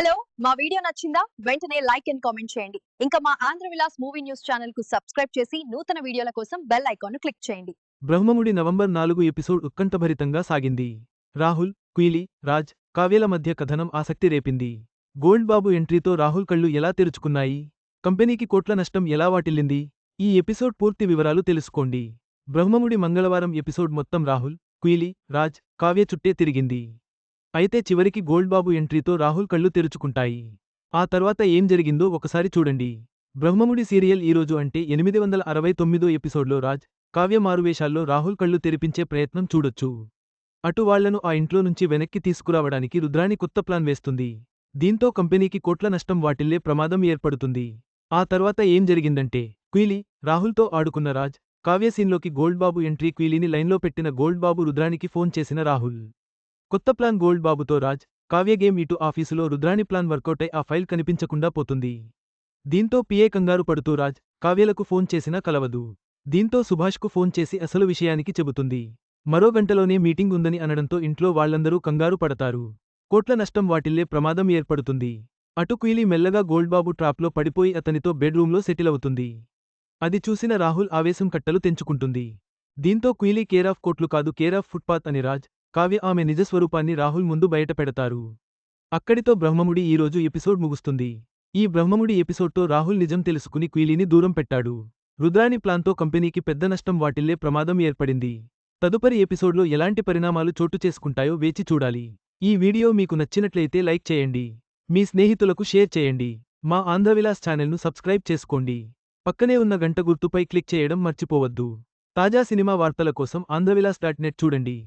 Hello మా video నచ్చిందా? వెంటనే లైక్ అండ్ కామెంట్ చేయండి. ఇంకా మా ఆంధ్ర విలాస్ మూవీ న్యూస్ ఛానల్కు సబ్స్క్రైబ్ చేసి నూతన వీడియోల కోసం బెల్ ఐకాన్ క్లిక్ చేయండి. బ్రహ్మముడి నవంబర్ నాలుగు ఎపిసోడ్ ఉత్కంఠభరితంగా సాగింది. రాహుల్ క్వీలీ రాజ్ కావ్యల మధ్య కథనం ఆసక్తి రేపింది. గోల్డ్ బాబు ఎంట్రీతో రాహుల్ కళ్ళు ఎలా తెరుచుకున్నాయి? కంపెనీకి కోట్ల నష్టం ఎలా వాటిల్లింది? ఈ ఎపిసోడ్ పూర్తి వివరాలు తెలుసుకోండి. బ్రహ్మముడి మంగళవారం ఎపిసోడ్ మొత్తం రాహుల్ క్వీలీ రాజ్ కావ్య చుట్టే తిరిగింది. అయితే చివరికి గోల్డ్ బాబు ఎంట్రీతో రాహుల్ కళ్ళు తెరుచుకుంటాయి. ఆ తర్వాత ఏం జరిగిందో ఒకసారి చూడండి. బ్రహ్మముడి సీరియల్ ఈరోజు అంటే ఎనిమిది వందల అరవై తొమ్మిదో ఎపిసోడ్లో రాజ్ కావ్య మారువేషాల్లో రాహుల్ కళ్ళు తెరిపించే ప్రయత్నం చూడొచ్చు. అటు వాళ్ళను ఆ ఇంట్లో నుంచి వెనక్కి తీసుకురావడానికి రుద్రాణి కొత్త ప్లాన్ వేస్తుంది. దీంతో కంపెనీకి కోట్ల నష్టం వాటిల్లే ప్రమాదం ఏర్పడుతుంది. ఆ తర్వాత ఏం జరిగిందంటే క్వీలీ రాహుల్తో ఆడుకున్న రాజ్ కావ్య సీన్లోకి ఎంట్రీ క్వీలీని లైన్లో పెట్టిన గోల్డ్ బాబు రుద్రానికి ఫోన్ చేసిన రాహుల్. కొత్త ప్లాన్ గోల్డ్ బాబుతో రాజ్ కావ్య గేమ్ ఇటు ఆఫీసులో రుద్రాణి ప్లాన్ వర్కౌట్ అయి ఆ ఫైల్ కనిపించకుండా పోతుంది. దీంతో పిఏ కంగారు పడుతూ రాజ్ కావ్యలకు ఫోన్ చేసినా కలవదు. దీంతో సుభాష్కు ఫోన్ చేసి అసలు విషయానికి చెబుతుంది. మరో గంటలోనే మీటింగ్ ఉందని అనడంతో ఇంట్లో వాళ్ళందరూ కంగారు పడతారు. కోట్ల నష్టం వాటిల్లే ప్రమాదం ఏర్పడుతుంది. అటు మెల్లగా గోల్డ్ బాబు ట్రాప్లో పడిపోయి అతనితో బెడ్రూంలో సెటిల్ అవుతుంది. అది చూసిన రాహుల్ ఆవేశం కట్టలు తెంచుకుంటుంది. దీంతో క్వీలీ కేరాఫ్ కోట్లు కాదు కేరాఫ్ ఫుట్పాత్ అని రాజ్ కావ్య ఆమె నిజస్వరూపాన్ని రాహుల్ ముందు బయటపెడతారు అక్కడితో బ్రహ్మముడి ఈరోజు ఎపిసోడ్ ముగుస్తుంది. ఈ బ్రహ్మముడి ఎపిసోడ్తో రాహుల్ నిజం తెలుసుకుని క్వీలీని దూరం పెట్టాడు. రుద్రాని ప్లాన్తో కంపెనీకి పెద్ద నష్టం వాటిల్లే ప్రమాదం ఏర్పడింది. తదుపరి ఎపిసోడ్లో ఎలాంటి పరిణామాలు చోటు చేసుకుంటాయో వేచి చూడాలి. ఈ వీడియో మీకు నచ్చినట్లయితే లైక్ చేయండి. మీ స్నేహితులకు షేర్ చేయండి. మా ఆంధ్రవిలాస్ ఛానల్ను సబ్స్క్రైబ్ చేసుకోండి. పక్కనే ఉన్న గంట గుర్తుపై క్లిక్ చేయడం మర్చిపోవద్దు. తాజా సినిమా వార్తల కోసం ఆంధ్రవిలాస్ డాట్ నెట్ చూడండి.